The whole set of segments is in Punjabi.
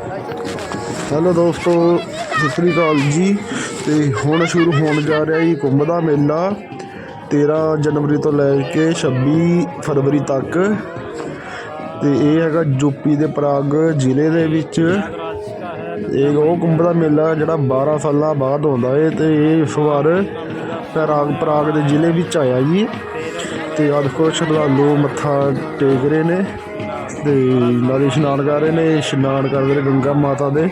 ਹੈਲੋ ਦੋਸਤੋ, ਸਤਿ ਸ੍ਰੀ ਅਕਾਲ ਜੀ। ਤੇ ਹੁਣ ਸ਼ੁਰੂ ਹੋਣ ਜਾ ਰਿਹਾ ਜੀ ਕੁੰਭ ਦਾ ਮੇਲਾ। 13 ਜਨਵਰੀ ਤੋਂ ਲੈ ਕੇ 26 ਫਰਵਰੀ ਤੱਕ। ਤੇ ਇਹ ਹੈਗਾ ਯੂਪੀ ਦੇ ਪ੍ਰਾਗ ਜ਼ਿਲ੍ਹੇ ਦੇ ਵਿੱਚ। ਇਹ ਉਹ ਕੁੰਭ ਦਾ ਮੇਲਾ ਜਿਹੜਾ 12 ਸਾਲਾਂ ਬਾਅਦ ਆਉਂਦਾ ਏ ਤੇ ਇਹ ਇਸ ਵਾਰ ਪ੍ਰਾਗ ਪ੍ਰਾਗ ਦੇ ਜ਼ਿਲ੍ਹੇ ਵਿੱਚ ਆਇਆ ਜੀ। ਤੇ ਆ ਦੇਖੋ ਸ਼ਰਧਾਲੂ ਮੱਥਾ ਟੇਕ ਰਹੇ ਨੇ। ਤੇ ਨਾਲੇ ਇਸ਼ਨਾਨ ਕਰ ਰਹੇ ਨੇ, ਇਸ਼ਨਾਨ ਕਰਦੇ ਨੇ ਗੰਗਾ ਮਾਤਾ ਦੇ।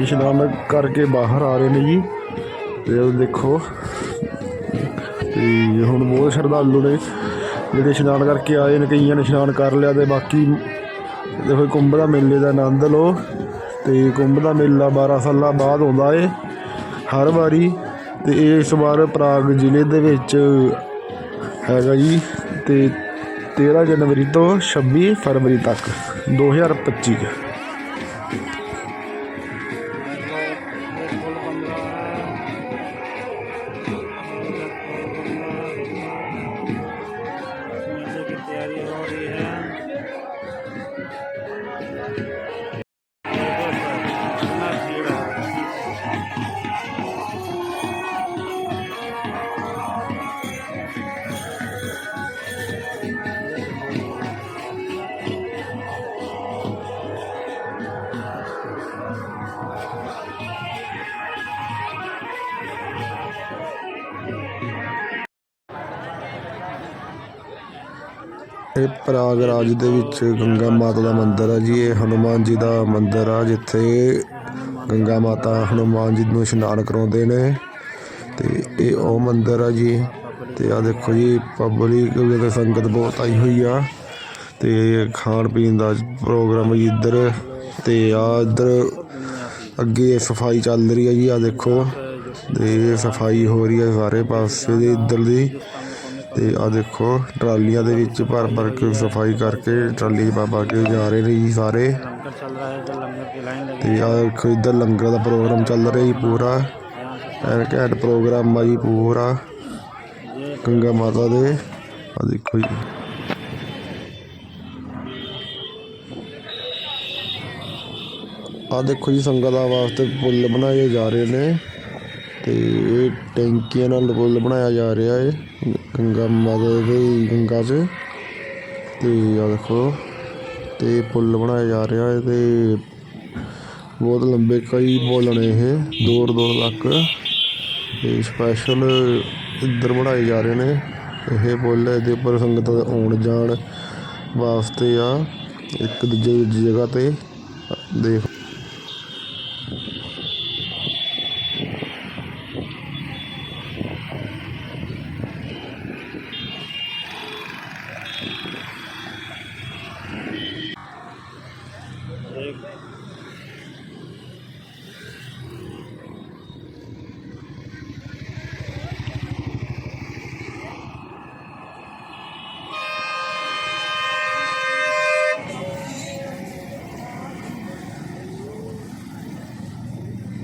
ਇਸ਼ਨਾਨ ਕਰਕੇ ਬਾਹਰ ਆ ਰਹੇ ਨੇ ਜੀ। ਤੇ ਉਹ ਦੇਖੋ, ਤੇ ਹੁਣ ਬਹੁਤ ਸ਼ਰਧਾਲੂ ਨੇ। ਜਿਹੜੇ ਇਸ਼ਨਾਨ ਕਰਕੇ ਆਏ ਨੇ, ਕਈਆਂ ਨੇ ਇਸ਼ਨਾਨ ਕਰ ਲਿਆ ਤੇ ਬਾਕੀ ਦੇਖੋ, ਕੁੰਭ ਦਾ ਮੇਲੇ ਦਾ ਆਨੰਦ ਲਓ। ਤੇ ਕੁੰਭ ਦਾ ਮੇਲਾ 12 ਸਾਲਾਂ ਬਾਅਦ ਆਉਂਦਾ ਏ, ਹਰ ਵਾਰੀ। ਤੇ ਇਹ ਇਸ ਵਾਰ ਪ੍ਰਾਗ ਜ਼ਿਲ੍ਹੇ ਦੇ ਵਿੱਚ ਹੈਗਾ ਜੀ। ਤੇ 13 ਜਨਵਰੀ ਤੋਂ 26 ਫਰਵਰੀ ਤੱਕ ਦੋ 2025 मेले ਇਹ ਪ੍ਰਾਗਰਾਜ ਦੇ ਵਿੱਚ ਗੰਗਾ ਮਾਤਾ ਦਾ ਮੰਦਿਰ ਹੈ ਜੀ, ਇਹ ਹਨੂਮਾਨ ਜੀ ਦਾ ਮੰਦਿਰ ਆ, ਜਿੱਥੇ ਗੰਗਾ ਮਾਤਾ ਹਨੂਮਾਨ ਜੀ ਨੂੰ ਇਸ਼ਨਾਨ ਕਰਾਉਂਦੇ ਨੇ। ਤੇ ਇਹ ਉਹ ਮੰਦਿਰ ਆ ਜੀ, ਤੇ ਆ ਦੇਖੋ ਜੀ, ਪਬਲਿਕ ਤੇ ਸੰਗਤ ਬਹੁਤ ਆਈ ਹੋਈ ਆ। ਤੇ ਖਾਣ ਪੀਣ ਦਾ ਪ੍ਰੋਗਰਾਮ ਜੀ ਇੱਧਰ, ਤੇ ਆ ਇੱਧਰ ਅੱਗੇ ਸਫ਼ਾਈ ਚੱਲ ਰਹੀ ਹੈ ਜੀ ਆ ਦੇਖੋ। ਤੇ ਸਫ਼ਾਈ ਹੋ ਰਹੀ ਹੈ ਸਾਰੇ ਪਾਸੇ ਦੇ ਇੱਧਰ ਦੀ। ਤੇ ਆ ਦੇਖੋ, ਟਰਾਲੀਆਂ ਦੇ ਵਿੱਚ ਭਰ ਭਰ ਕੇ ਸਫ਼ਾਈ ਕਰਕੇ ਟਰਾਲੀ ਬਾਬਾ ਕੇ ਜਾ ਰਹੇ ਨੇ ਜੀ ਸਾਰੇ। ਤੇ ਆ ਦੇਖੋ, ਇੱਧਰ ਲੰਗਰ ਦਾ ਪ੍ਰੋਗਰਾਮ ਚੱਲ ਰਿਹਾ ਜੀ ਪੂਰਾ। ਐਨਕ ਐਡ ਪ੍ਰੋਗਰਾਮ ਆ ਜੀ ਪੂਰਾ। ਗੰਗਾ ਮਾਤਾ ਦੇ। ਆ ਦੇਖੋ ਜੀ। ਆ ਦੇਖੋ ਜੀ, ਸੰਗਤਾਂ ਵਾਸਤੇ ਪੁੱਲ ਬਣਾਏ ਜਾ ਰਹੇ ਨੇ ਤੇ ਇਹ ਟੈਂਕੀਆਂ ਨਾਲ ਪੁੱਲ ਬਣਾਇਆ ਜਾ ਰਿਹਾ ਹੈ ਗੰਗਾ ਮਾਤਾ ਦੇ ਗੰਗਾ 'ਚ। ਤੇ ਆ ਦੇਖੋ, ਤੇ ਪੁੱਲ ਬਣਾਇਆ ਜਾ ਰਿਹਾ ਹੈ ਤੇ ਬਹੁਤ ਲੰਬੇ ਕਈ ਪੁੱਲ ਨੇ ਇਹ, ਦੂਰ ਦੂਰ ਤੱਕ। ਤੇ ਸਪੈਸ਼ਲ ਇੱਧਰ ਬਣਾਏ ਜਾ ਰਹੇ ਨੇ। ਇਹ ਪੁੱਲ ਇਹਦੇ ਉੱਪਰ ਸੰਗਤਾਂ ਦੇ ਆਉਣ ਜਾਣ ਵਾਸਤੇ ਆ। ਇੱਕ ਦੂਜੇ ਦੂਜੀ ਜਗ੍ਹਾ ਤੇ ਦੇਖ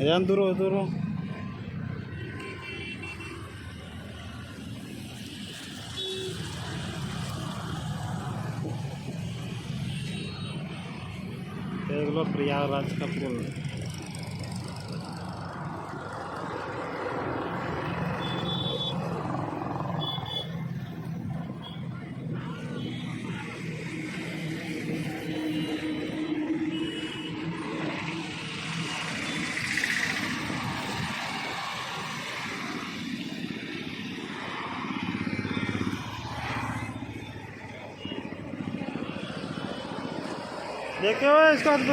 Ayan, duro, duro. देख लो प्रयागराज का पुल Vem aqui, ô, escorta,